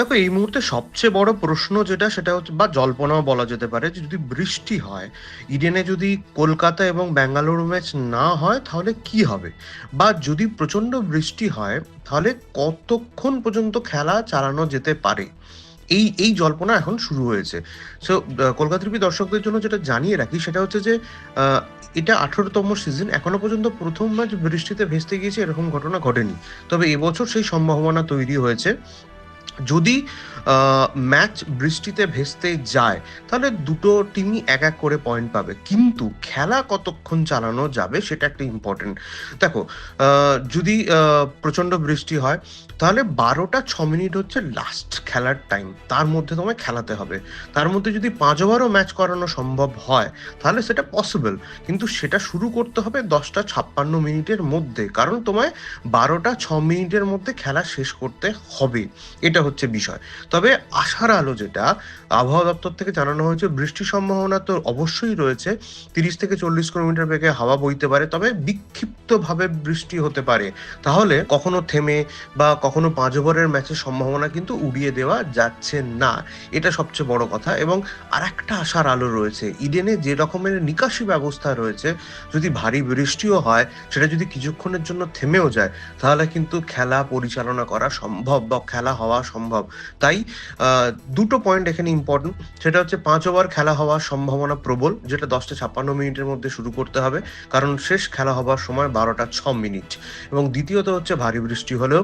দেখো, এই মুহূর্তে সবচেয়ে বড় প্রশ্ন যেটা, সেটা হচ্ছে, বা জল্পনাও বলা যেতে পারে যে, যদি বৃষ্টি হয়, ইডেনে যদি কলকাতা এবং ব্যাঙ্গালুরু ম্যাচ না হয়, তাহলে কি হবে? বা যদি প্রচণ্ড বৃষ্টি হয়, তাহলে কতক্ষণ পর্যন্ত খেলা চালানো যেতে পারে? এই এই জল্পনা এখন শুরু হয়েছে। সো কলকাতা টিভি দর্শকদের জন্য যেটা জানিয়ে রাখি, সেটা হচ্ছে যে এটা আঠেরোতম সিজন এখনও পর্যন্ত প্রথম ম্যাচ বৃষ্টিতে ভেস্তে গিয়েছে, এরকম ঘটনা ঘটেনি। তবে এবছর সেই সম্ভাবনা তৈরি হয়েছে। যদি ম্যাচ বৃষ্টিতে ভেস্তে যায়, তাহলে দুটো টিমই এক এক করে পয়েন্ট পাবে। কিন্তু খেলা কতক্ষণ চালানো যাবে সেটা একটা ইম্পর্টেন্ট দেখো যদি প্রচণ্ড বৃষ্টি হয়, তাহলে বারোটা ছ মিনিট হচ্ছে লাস্ট খেলার টাইম তার মধ্যে তোমায় খেলাতে হবে। তার মধ্যে যদি পাঁচ ওভারও ম্যাচ করানো সম্ভব হয়, তাহলে সেটা পসিবল কিন্তু সেটা শুরু করতে হবে দশটা ছাপ্পান্ন মিনিটের মধ্যে। কারণ তোমায় বারোটা ছ মিনিটের মধ্যে খেলা শেষ করতে হবে। এটা হচ্ছে বিষয়। তবে আশার আলো যেটা, আবহাওয়া দপ্তর থেকে জানানো হয়েছে, বৃষ্টির সম্ভাবনা তো অবশ্যই রয়েছে। তিরিশ থেকে চল্লিশ কিলোমিটার বেগে হাওয়া বইতে পারে, তবে বিক্ষিপ্তভাবে বৃষ্টি হতে পারে। তাহলে কখনো থেমে বা কখনো পাঁচ ওভারের ম্যাচের সম্ভাবনা কিন্তু উড়িয়ে দেওয়া যাচ্ছে না। এটা সবচেয়ে বড় কথা। এবং আর একটা আশার আলো রয়েছে, ইডেনে যে রকমের নিকাশি ব্যবস্থা রয়েছে, যদি ভারী বৃষ্টিও হয়, সেটা যদি কিছুক্ষণের জন্য থেমেও যায়, তাহলে কিন্তু খেলা পরিচালনা করা সম্ভব বা খেলা হওয়া সম্ভব তাই দুটো পয়েন্ট এখানে ইম্পর্টেন্ট সেটা হচ্ছে পাঁচ ওভার খেলা হওয়ার সম্ভাবনা প্রবল, যেটা দশটা ছাপ্পান্ন মিনিটের মধ্যে শুরু করতে হবে। কারণ শেষ খেলা হবার সময় বারোটা ছ মিনিট। এবং দ্বিতীয়ত হচ্ছে ভারী বৃষ্টি হলেও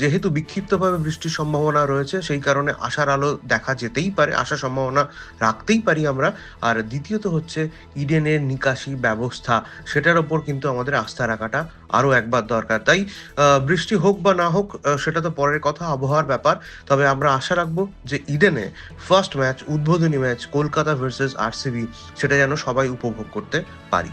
যেহেতু বিক্ষিপ্তভাবে বৃষ্টির সম্ভাবনা রয়েছে, সেই কারণে আশার আলো দেখা যেতেই পারে আশার সম্ভাবনা রাখতেই পারি আমরা। আর দ্বিতীয়ত হচ্ছে ইডেনের নিকাশি ব্যবস্থা, সেটার ওপর কিন্তু আমাদের আস্থা রাখাটা আরও একবার দরকার। তাই বৃষ্টি হোক বা না হোক সেটা তো পরের কথা, আবহাওয়ার ব্যাপার। তবে আমরা আশা রাখব যে ইডেনে ফার্স্ট ম্যাচ উদ্বোধনী ম্যাচ কলকাতা ভার্সেস আরসিবি সেটা যেন সবাই উপভোগ করতে পারি।